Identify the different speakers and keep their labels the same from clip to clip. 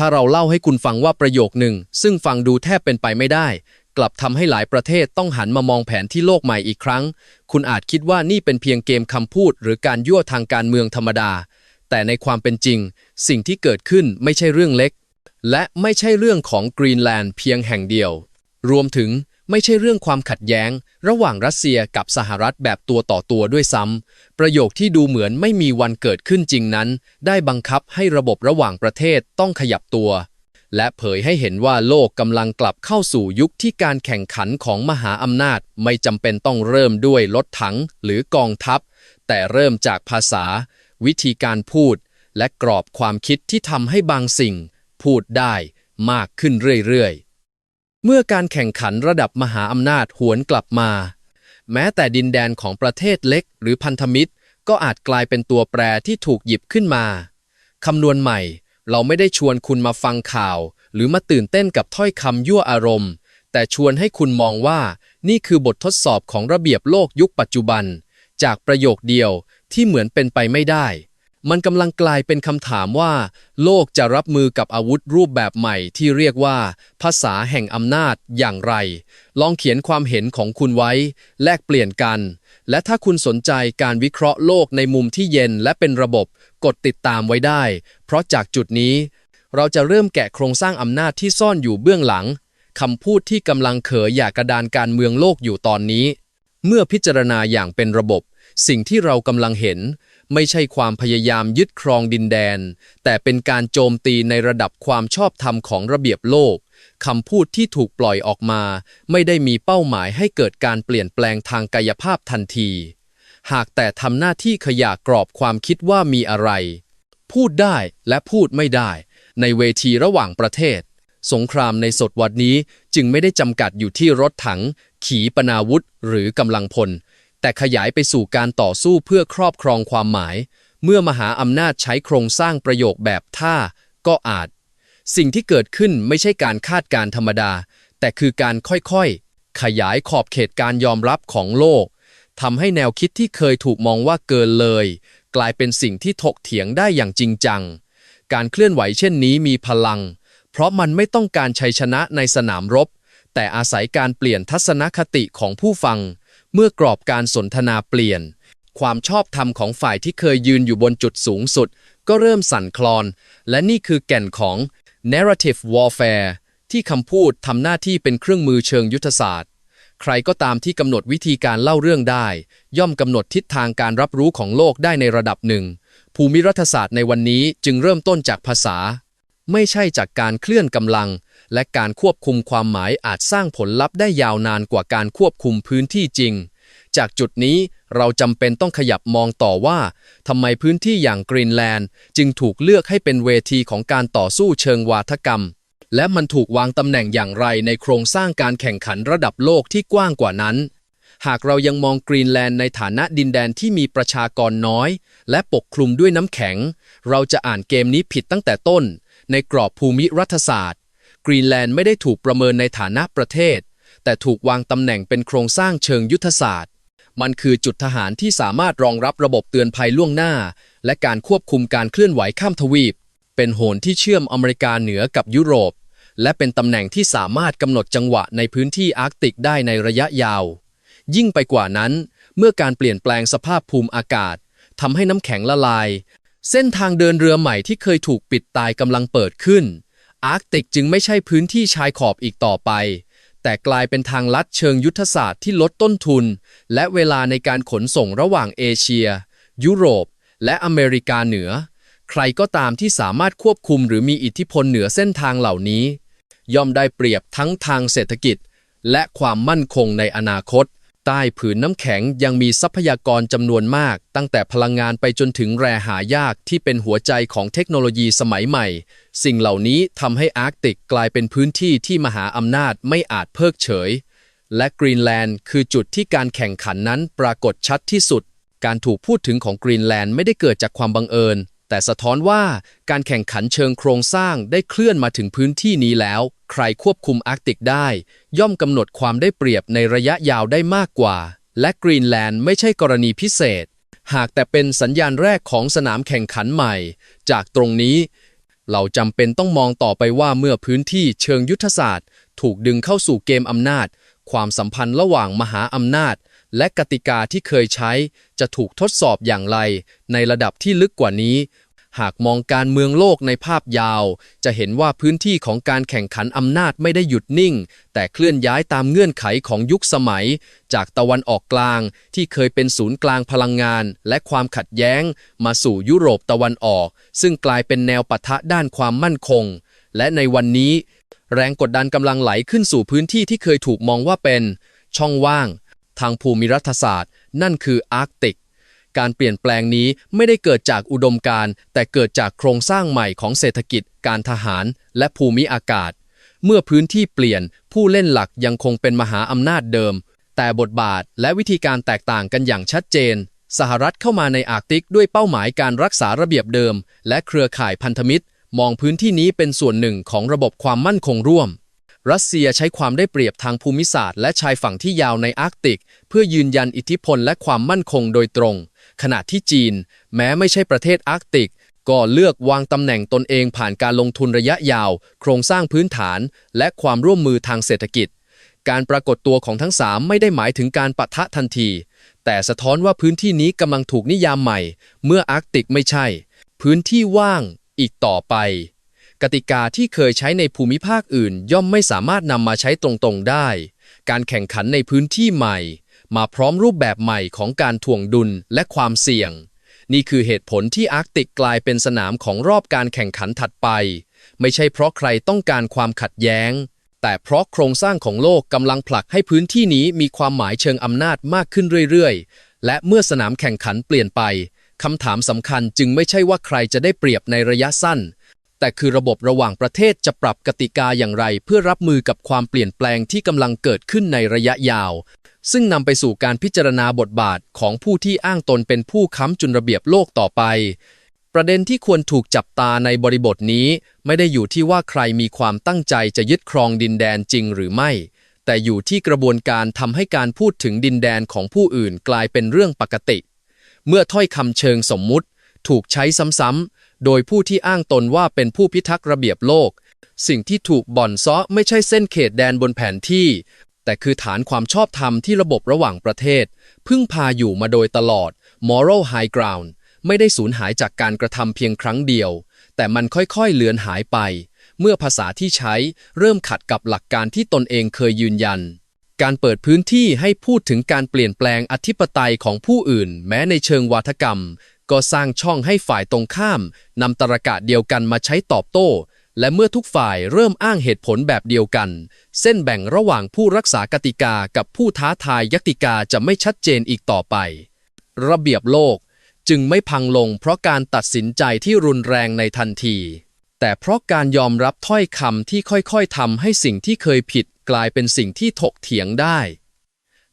Speaker 1: ถ้าเราเล่าให้คุณฟังว่าประโยคหนึ่ง ซึ่งฟังดูแทบเป็นไปไม่ได้ กลับทำให้หลายประเทศต้องหันมามองแผนที่โลกใหม่อีกครั้ง คุณอาจคิดว่านี่เป็นเพียงเกมคำพูด หรือการยั่วทางการเมืองธรรมดา แต่ในความเป็นจริง สิ่งที่เกิดขึ้นไม่ใช่เรื่องเล็ก และไม่ใช่เรื่องของกรีนแลนด์เพียงแห่งเดียว รวมถึงไม่ใช่เรื่องความขัดแย้ง ระหว่างรัสเซียกับสหรัฐแบบตัวต่อตัวด้วยซ้ำ ประโยคที่ดูเหมือนไม่มีวันเกิดขึ้นจริงนั้น ได้บังคับให้ระบบระหว่างประเทศต้องขยับตัว และเผยให้เห็นว่าโลกกำลังกลับเข้าสู่ยุคที่การแข่งขันของมหาอำนาจไม่จำเป็นต้องเริ่มด้วยรถถังหรือกองทัพ แต่เริ่มจากภาษา วิธีการพูด และกรอบความคิดที่ทำให้บางสิ่ง พูดได้มากขึ้นเรื่อยๆ เมื่อการแข่งขันระดับมหาอำนาจหวนกลับมา แม้แต่ดินแดนของประเทศเล็กหรือพันธมิตร ก็อาจกลายเป็นตัวแปรที่ถูกหยิบขึ้นมาคำนวณใหม่ เราไม่ได้ชวนคุณมาฟังข่าว หรือมาตื่นเต้นกับถ้อยคำยั่วอารมณ์ แต่ชวนให้คุณมองว่านี่คือบททดสอบของระเบียบโลกยุคปัจจุบัน จากประโยคเดียวที่เหมือนเป็นไปไม่ได้ มันกำลังกลายเป็นคำถามว่า โลกจะรับมือกับอาวุธรูปแบบใหม่ที่เรียกว่า ภาษาแห่งอำนาจอย่างไร ลองเขียนความเห็นของคุณไว้ แลกเปลี่ยนกัน และถ้าคุณสนใจการวิเคราะห์โลกในมุมที่เย็นและเป็นระบบ กดติดตามไว้ได้ เพราะจากจุดนี้ เราจะเริ่มแกะโครงสร้างอำนาจที่ซ่อนอยู่เบื้องหลังคำพูดที่กำลังเขยอยากกระดานการเมืองโลกอยู่ตอนนี้ เมื่อพิจารณาอย่างเป็นระบบ สิ่งที่เรากำลังเห็น ไม่ใช่ความพยายามยึดครองดินแดน แต่เป็นการโจมตีในระดับความชอบธรรมของระเบียบโลกคำพูดที่ถูกปล่อยออกมา ไม่ได้มีเป้าหมายให้เกิดการเปลี่ยนแปลงทางกายภาพทันที หากแต่ทำหน้าที่ขยากรอบความคิดว่ามีอะไร พูดได้และพูดไม่ได้ ในเวทีระหว่างประเทศ สงครามในศตวรรษนี้จึงไม่ได้จำกัดอยู่ที่รถถัง ขีปนาวุธ หรือกำลังพล แต่ขยายไปสู่การต่อสู้เพื่อครอบครองความหมาย เมื่อมหาอำนาจใช้โครงสร้างประโยคแบบท่า ก็อาจ สิ่งที่เกิดขึ้นไม่ใช่การคาดการธรรมดา แต่คือการค่อยๆ ขยายขอบเขตการยอมรับของโลกทำให้แนวคิดที่เคยถูกมองว่าเกินเลย กลายเป็นสิ่งที่ถกเถียงได้อย่างจริงจัง การเคลื่อนไหวเช่นนี้มีพลัง เพราะมันไม่ต้องการชัยชนะในสนามรบ แต่อาศัยการเปลี่ยนทัศนคติของผู้ฟัง เมื่อกรอบการสนทนาเปลี่ยน ความชอบธรรมของฝ่ายที่เคยยืนอยู่บนจุดสูงสุด ก็เริ่มสั่นคลอน และนี่คือแก่นของ narrative warfare ที่คำพูดทำหน้าที่เป็นเครื่องมือเชิงยุทธศาสตร์ ใครก็ตามที่กำหนดวิธีการเล่าเรื่องได้ ย่อมกำหนดทิศทางการรับรู้ของโลกได้ในระดับหนึ่ง ภูมิรัฐศาสตร์ในวันนี้จึงเริ่มต้นจากภาษา ไม่ใช่จากการเคลื่อนกำลัง และการควบคุมความหมายอาจสร้างผลลัพธ์ได้ยาวนานกว่าการควบคุมพื้นที่จริง จากจุดนี้เราจำเป็นต้องขยับมองต่อว่าทำไมพื้นที่อย่างกรีนแลนด์จึงถูกเลือกให้เป็นเวทีของการต่อสู้เชิงวาทกรรม และมันถูกวางตำแหน่งอย่างไรในโครงสร้างการแข่งขันระดับโลกที่กว้างกว่านั้น หากเรายังมองกรีนแลนด์ในฐานะดินแดนที่มีประชากรน้อย และปกคลุมด้วยน้ำแข็ง เราจะอ่านเกมนี้ผิดตั้งแต่ต้น ในกรอบภูมิรัฐศาสตร์ กรีนแลนด์ไม่ได้ถูกประเมินในฐานะประเทศ แต่ถูกวางตำแหน่งเป็นโครงสร้างเชิงยุทธศาสตร์ มันคือจุดทหารที่สามารถรองรับระบบเตือนภัยล่วงหน้า และการควบคุมการเคลื่อนไหวข้ามทวีป เป็นโหนที่เชื่อมอเมริกาเหนือกับยุโรป และเป็นตำแหน่งที่สามารถกำหนดจังหวะในพื้นที่อาร์กติกได้ในระยะยาว ยิ่งไปกว่านั้น เมื่อการเปลี่ยนแปลงสภาพภูมิอากาศทำให้น้ำแข็งละลาย เส้นทางเดินเรือใหม่ที่เคยถูกปิดตายกำลังเปิดขึ้น อาร์กติกจึงไม่ใช่พื้นที่ชายขอบอีกต่อไป แต่กลายเป็นทางลัดเชิงยุทธศาสตร์ที่ลดต้นทุน และเวลาในการขนส่งระหว่างเอเชีย ยุโรป และอเมริกาเหนือ ใครก็ตามที่สามารถควบคุมหรือมีอิทธิพลเหนือเส้นทางเหล่านี้ ย่อมได้เปรียบทั้งทางเศรษฐกิจ และความมั่นคงในอนาคต ใต้ผืนน้ำแข็งยังมีทรัพยากรจำนวนมาก ตั้งแต่พลังงานไปจนถึงแร่หายากที่เป็นหัวใจของเทคโนโลยีสมัยใหม่ สิ่งเหล่านี้ทำให้อาร์กติกกลายเป็นพื้นที่ที่มหาอำนาจไม่อาจเพิกเฉย และกรีนแลนด์คือจุดที่การแข่งขันนั้นปรากฏชัดที่สุด การถูกพูดถึงของกรีนแลนด์ไม่ได้เกิดจากความบังเอิญ แต่สะท้อนว่าการแข่งขันเชิงโครงสร้างได้เคลื่อนมาถึงพื้นที่นี้แล้ว ใครควบคุมอาร์กติกได้ ย่อมกำหนดความได้เปรียบในระยะยาวได้มากกว่า และกรีนแลนด์ไม่ใช่กรณีพิเศษ หากแต่เป็นสัญญาณแรกของสนามแข่งขันใหม่ จากตรงนี้ เราจำเป็นต้องมองต่อไปว่าเมื่อพื้นที่เชิงยุทธศาสตร์ ถูกดึงเข้าสู่เกมอำนาจ ความสัมพันธ์ระหว่างมหาอำนาจ และกติกาที่เคยใช้จะถูกทดสอบอย่างไร ในระดับที่ลึกกว่านี้ หากมองการเมืองโลกในภาพยาว จะเห็นว่าพื้นที่ของการแข่งขันอำนาจไม่ได้หยุดนิ่ง แต่เคลื่อนย้ายตามเงื่อนไขของยุคสมัย จากตะวันออกกลางที่เคยเป็นศูนย์กลางพลังงาน และความขัดแย้ง มาสู่ยุโรปตะวันออก ซึ่งกลายเป็นแนวปะทะด้านความมั่นคง และในวันนี้ แรงกดดันกำลังไหลขึ้นสู่พื้นที่ที่เคยถูกมองว่าเป็น ช่องว่าง ทางภูมิรัฐศาสตร์ นั่นคืออาร์กติก การเปลี่ยนแปลงนี้ไม่ได้เกิดจากอุดมการณ์ แต่เกิดจากโครงสร้างใหม่ของเศรษฐกิจ การทหาร และภูมิอากาศ เมื่อพื้นที่เปลี่ยน ผู้เล่นหลักยังคงเป็นมหาอำนาจเดิม แต่บทบาทและวิธีการแตกต่างกันอย่างชัดเจน สหรัฐเข้ามาในอาร์กติกด้วยเป้าหมายการรักษาระเบียบเดิม และเครือข่ายพันธมิตร มองพื้นที่นี้เป็นส่วนหนึ่งของระบบความมั่นคงร่วม รัสเซียใช้ความได้เปรียบทางภูมิศาสตร์และชายฝั่งที่ยาวในอาร์กติก เพื่อยืนยันอิทธิพลและความมั่นคงโดยตรง ขณะที่จีน แม้ไม่ใช่ประเทศอาร์กติก ก็เลือกวางตำแหน่งตนเองผ่านการลงทุนระยะยาว โครงสร้างพื้นฐาน และความร่วมมือทางเศรษฐกิจ การปรากฏตัวของทั้งสามไม่ได้หมายถึงการปะทะทันที แต่สะท้อนว่าพื้นที่นี้กำลังถูกนิยามใหม่ เมื่ออาร์กติกไม่ใช่ พื้นที่ว่าง อีกต่อไป กติกาที่เคยใช้ในภูมิภาคอื่น ย่อมไม่สามารถนำมาใช้ตรงๆได้ การแข่งขันในพื้นที่ใหม่ มาพร้อมรูปแบบใหม่ของการถ่วงดุลและความเสี่ยง นี่คือเหตุผลที่อาร์กติกกลายเป็นสนามของรอบการแข่งขันถัดไป ไม่ใช่เพราะใครต้องการความขัดแย้ง แต่เพราะโครงสร้างของโลกกำลังผลักให้พื้นที่นี้มีความหมายเชิงอำนาจมากขึ้นเรื่อยๆ และเมื่อสนามแข่งขันเปลี่ยนไปคำถามสำคัญจึงไม่ใช่ว่าใครจะได้เปรียบในระยะสั้น แต่คือระบบระหว่างประเทศจะปรับกติกาอย่างไร เพื่อรับมือกับความเปลี่ยนแปลงที่กำลังเกิดขึ้นในระยะยาว ซึ่งนำไปสู่การพิจารณาบทบาทของผู้ที่อ้างตนเป็นผู้ค้ำจุนระเบียบโลกต่อไป ประเด็นที่ควรถูกจับตาในบริบทนี้ ไม่ได้อยู่ที่ว่าใครมีความตั้งใจจะยึดครองดินแดนจริงหรือไม่ แต่อยู่ที่กระบวนการทำให้การพูดถึงดินแดนของผู้อื่นกลายเป็นเรื่องปกติ เมื่อถ้อยคำเชิงสมมุติ ถูกใช้ซ้ำๆ โดยผู้ที่อ้างตนว่าเป็นผู้พิทักษ์ระเบียบโลก สิ่งที่ถูกบ่อนซ้อไม่ใช่เส้นเขตแดนบนแผนที่ แต่คือฐานความชอบธรรมที่ระบบระหว่างประเทศ พึ่งพาอยู่มาโดยตลอด moral high ground ไม่ได้สูญหายจากการกระทำเพียงครั้งเดียว แต่มันค่อยๆเลือนหายไป เมื่อภาษาที่ใช้เริ่มขัดกับหลักการที่ตนเองเคยยืนยัน การเปิดพื้นที่ให้พูดถึงการเปลี่ยนแปลงอธิปไตยของผู้อื่น แม้ในเชิงวาทกรรม ก็สร้างช่องให้ฝ่ายตรงข้ามนำตรกะเดียวกันมาใช้ตอบโต้ และเมื่อทุกฝ่ายเริ่มอ้างเหตุผลแบบเดียวกัน เส้นแบ่งระหว่างผู้รักษากติกากับผู้ท้าทายยติกาจะไม่ชัดเจนอีกต่อไป ระเบียบโลกจึงไม่พังลงเพราะการตัดสินใจที่รุนแรงในทันที แต่เพราะการยอมรับถ้อยคำที่ค่อยๆทำให้สิ่งที่เคยผิดกลายเป็นสิ่งที่ถกเถียงได้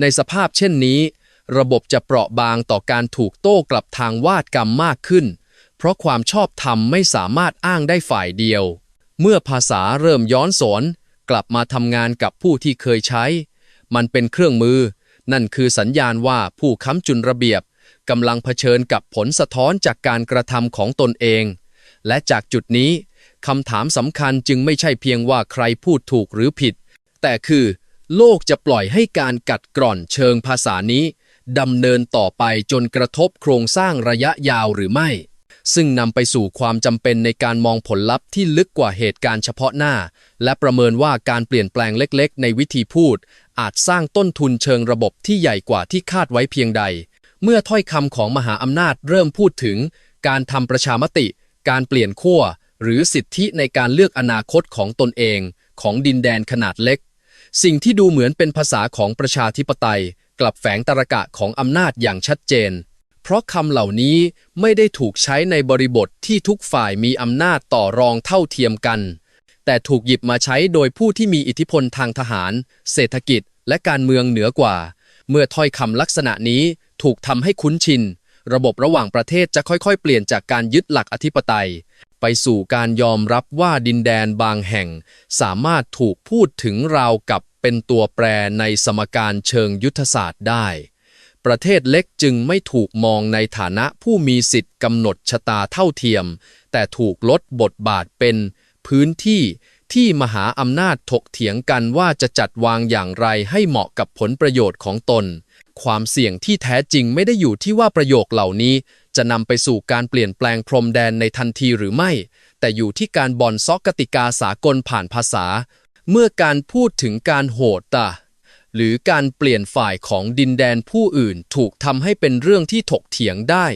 Speaker 1: ในสภาพเช่นนี้ ระบบจะเปราะบางต่อการถูกโต้กลับทางวาดกรรมมากขึ้น เพราะความชอบธรรมไม่สามารถอ้างได้ฝ่ายเดียว เมื่อภาษาเริ่มย้อนสอน กลับมาทำงานกับผู้ที่เคยใช้ มันเป็นเครื่องมือ นั่นคือสัญญาณว่าผู้ค้ำจุนระเบียบกำลังเผชิญกับผลสะท้อนจากการกระทำของตนเอง และจากจุดนี้คำถามสำคัญจึงไม่ใช่เพียงว่าใครพูดถูกหรือผิด แต่คือ โลกจะปล่อยให้การกัดกร่อนเชิงภาษานี้ ดำเนินต่อไปจนกระทบโครงสร้างระยะยาวหรือไม่ ซึ่งนำไปสู่ความจำเป็นในการมองผลลัพธ์ที่ลึกกว่าเหตุการณ์เฉพาะหน้า และประเมินว่าการเปลี่ยนแปลงเล็กๆ ในวิธีพูด อาจสร้างต้นทุนเชิงระบบที่ใหญ่กว่าที่คาดไว้เพียงใด เมื่อถ้อยคำของมหาอำนาจเริ่มพูดถึง การทำประชามติ การเปลี่ยนขั้วหรือสิทธิในการเลือกอนาคตของตนเอง ของดินแดนขนาดเล็ก สิ่งที่ดูเหมือนเป็นภาษาของประชาธิปไตย กลับแฝงตรกะของอำนาจอย่างชัดเจน เพราะคำเหล่านี้ไม่ได้ถูกใช้ในบริบทที่ทุกฝ่ายมีอำนาจต่อรองเท่าเทียมกัน แต่ถูกหยิบมาใช้โดยผู้ที่มีอิทธิพลทางทหาร เศรษฐกิจ และการเมืองเหนือกว่า เมื่อถ้อยคำลักษณะนี้ถูกทำให้คุ้นชิน ระบบระหว่างประเทศจะค่อยๆ เปลี่ยนจากการยึดหลักอธิปไตย ไปสู่การยอมรับว่าดินแดนบางแห่ง สามารถถูกพูดถึงราวกับ เป็นตัวแปรในสมการเชิงยุทธศาสตร์ได้ ประเทศเล็กจึงไม่ถูกมองในฐานะผู้มีสิทธิ์กำหนดชะตาเท่าเทียม แต่ถูกลดบทบาทเป็น พื้นที่ที่มหาอำนาจถกเถียงกันว่าจะจัดวางอย่างไรให้เหมาะกับผลประโยชน์ของตน ความเสี่ยงที่แท้จริงไม่ได้อยู่ที่ว่าประโยคเหล่านี้ จะนำไปสู่การเปลี่ยนแปลงพรมแดนในทันทีหรือไม่ แต่อยู่ที่การบอนซอกกติกาสากลผ่านภาษา เมื่อการพูดถึงการโหดตะหรือการเปลี่ยนฝ่ายของดินแดนผู้อื่นถูกทำให้เป็นเรื่องที่ถกเถียงได้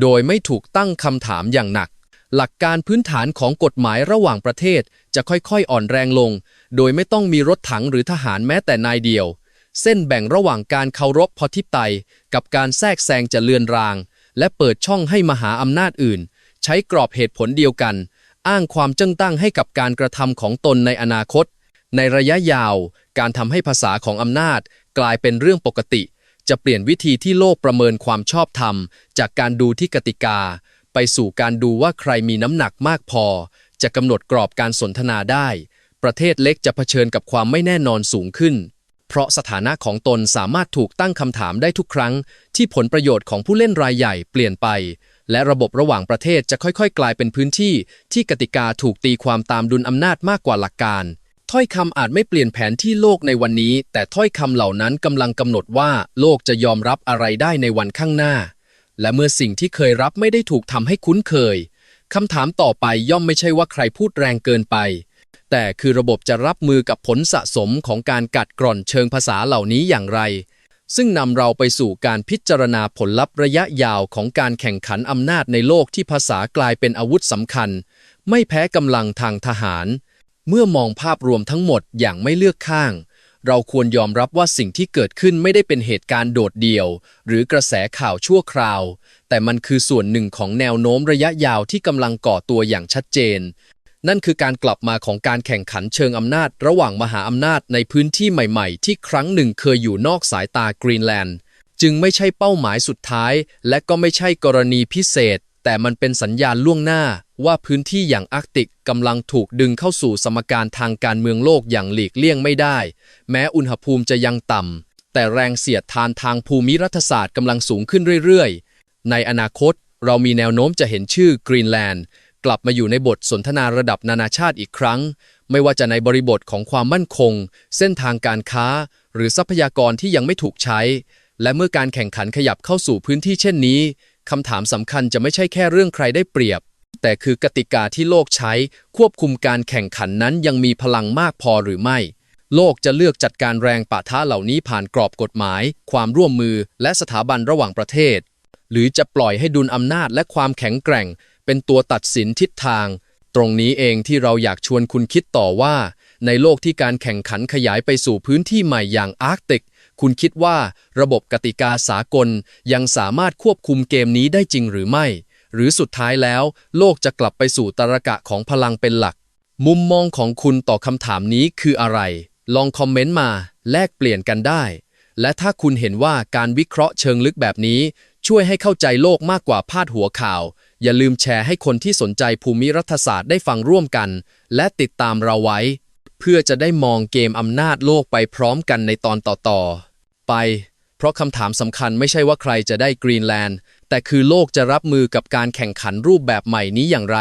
Speaker 1: โดยไม่ถูกตั้งคำถามอย่างหนัก หลักการพื้นฐานของกฎหมายระหว่างประเทศจะค่อยๆอ่อนแรงลง โดยไม่ต้องมีรถถังหรือทหารแม้แต่นายเดียว เส้นแบ่งระหว่างการเคารพพอทิปไตย กับการแทรกแซงจะเลือนราง และเปิดช่องให้มหาอำนาจอื่น ใช้กรอบเหตุผลเดียวกัน อ้างความจ้งตั้งให้กับการกระทำของตนในอนาคต ในระยะยาว การทำให้ภาษาของอำนาจ กลายเป็นเรื่องปกติ จะเปลี่ยนวิธีที่โลกประเมินความชอบธรรม จากการดูที่กติกา ไปสู่การดูว่าใครมีน้ำหนักมากพอ จะกำหนดกรอบการสนทนาได้ ประเทศเล็กจะเผชิญกับความไม่แน่นอนสูงขึ้น เพราะสถานะของตนสามารถถูกตั้งคำถามได้ทุกครั้ง ที่ผลประโยชน์ของผู้เล่นรายใหญ่เปลี่ยนไปและระบบระหว่างประเทศจะค่อยๆ กลายเป็นพื้นที่ ที่กติกาถูกตีความตามดุลอำนาจมากกว่าหลักการ ถ้อยคำอาจไม่เปลี่ยนแผนที่โลกในวันนี้ แต่ถ้อยคำเหล่านั้นกำลังกำหนดว่าโลกจะยอมรับอะไรได้ในวันข้างหน้า และเมื่อสิ่งที่เคยรับไม่ได้ถูกทำให้คุ้นเคยคำถามต่อไปย่อมไม่ใช่ว่าใครพูดแรงเกินไป แต่คือระบบจะรับมือกับผลสะสมของการกัดกร่อนเชิงภาษาเหล่านี้อย่างไร ซึ่งนำเราไปสู่การพิจารณาผลลัพธ์ระยะยาวของการแข่งขันอำนาจในโลกที่ภาษากลายเป็นอาวุธสำคัญ ไม่แพ้กำลังทางทหาร เมื่อมองภาพรวมทั้งหมดอย่างไม่เลือกข้าง เราควรยอมรับว่าสิ่งที่เกิดขึ้นไม่ได้เป็นเหตุการณ์โดดเดี่ยว หรือกระแสข่าวชั่วคราว แต่มันคือส่วนหนึ่งของแนวโน้มระยะยาวที่กำลังก่อตัวอย่างชัดเจน นั่นคือการกลับมาของการแข่งขันเชิงอำนาจ ระหว่างมหาอำนาจในพื้นที่ใหม่ๆ ที่ครั้งหนึ่งเคยอยู่นอกสายตากรีนแลนด์ จึงไม่ใช่เป้าหมายสุดท้าย และก็ไม่ใช่กรณีพิเศษ แต่มันเป็นสัญญาณล่วงหน้าว่าพื้นที่อย่างอาร์กติกกำลังถูกดึงเข้าสู่สมการทางการเมืองโลกอย่างหลีกเลี่ยงไม่ได้ แม้อุณหภูมิจะยังต่ำแต่แรงเสียดทานทางภูมิรัฐศาสตร์กำลังสูงขึ้นเรื่อยๆ ในอนาคตเรามีแนวโน้มจะเห็นชื่อกรีนแลนด์กลับมาอยู่ในบทสนทนาระดับนานาชาติอีกครั้ง ไม่ว่าจะในบริบทของความมั่นคง เส้นทางการค้า หรือทรัพยากรที่ยังไม่ถูกใช้ และเมื่อการแข่งขันขยับเข้าสู่พื้นที่เช่นนี้ คำถามสำคัญจะไม่ใช่แค่เรื่องใครได้เปรียบ แต่คือกติกาที่โลกใช้ ควบคุมการแข่งขันนั้นยังมีพลังมากพอหรือไม่ โลกจะเลือกจัดการแรงปะทะเหล่านี้ผ่านกรอบกฎหมาย ความร่วมมือ และสถาบันระหว่างประเทศ หรือจะปล่อยให้ดุลอำนาจและความแข็งแกร่ง เป็นตัวตัดสินทิศทาง ตรงนี้เองที่เราอยากชวนคุณคิดต่อว่า ในโลกที่การแข่งขันขยายไปสู่พื้นที่ใหม่อย่างอาร์กติก คุณคิดว่าระบบกติกาสากลยังสามารถควบคุมเกมนี้ได้จริงหรือไม่ หรือสุดท้ายแล้ว โลกจะกลับไปสู่ตรกะของพลังเป็นหลัก มุมมองของคุณต่อคำถามนี้คืออะไร ลองคอมเมนต์มา แลกเปลี่ยนกันได้ และถ้าคุณเห็นว่าการวิเคราะห์เชิงลึกแบบนี้ ช่วยให้เข้าใจโลกมากกว่าพาดหัวข่าว อย่าลืมแชร์ให้คนที่สนใจภูมิรัฐศาสตร์ได้ฟังร่วมกัน และติดตามเราไว้เพื่อจะได้มองเกมอำนาจโลกไปพร้อมกันในตอนต่อๆ ไป เพราะคำถามสำคัญไม่ใช่ว่าใครจะได้กรีนแลนด์ แต่คือโลกจะรับมือกับการแข่งขันรูปแบบใหม่นี้อย่างไร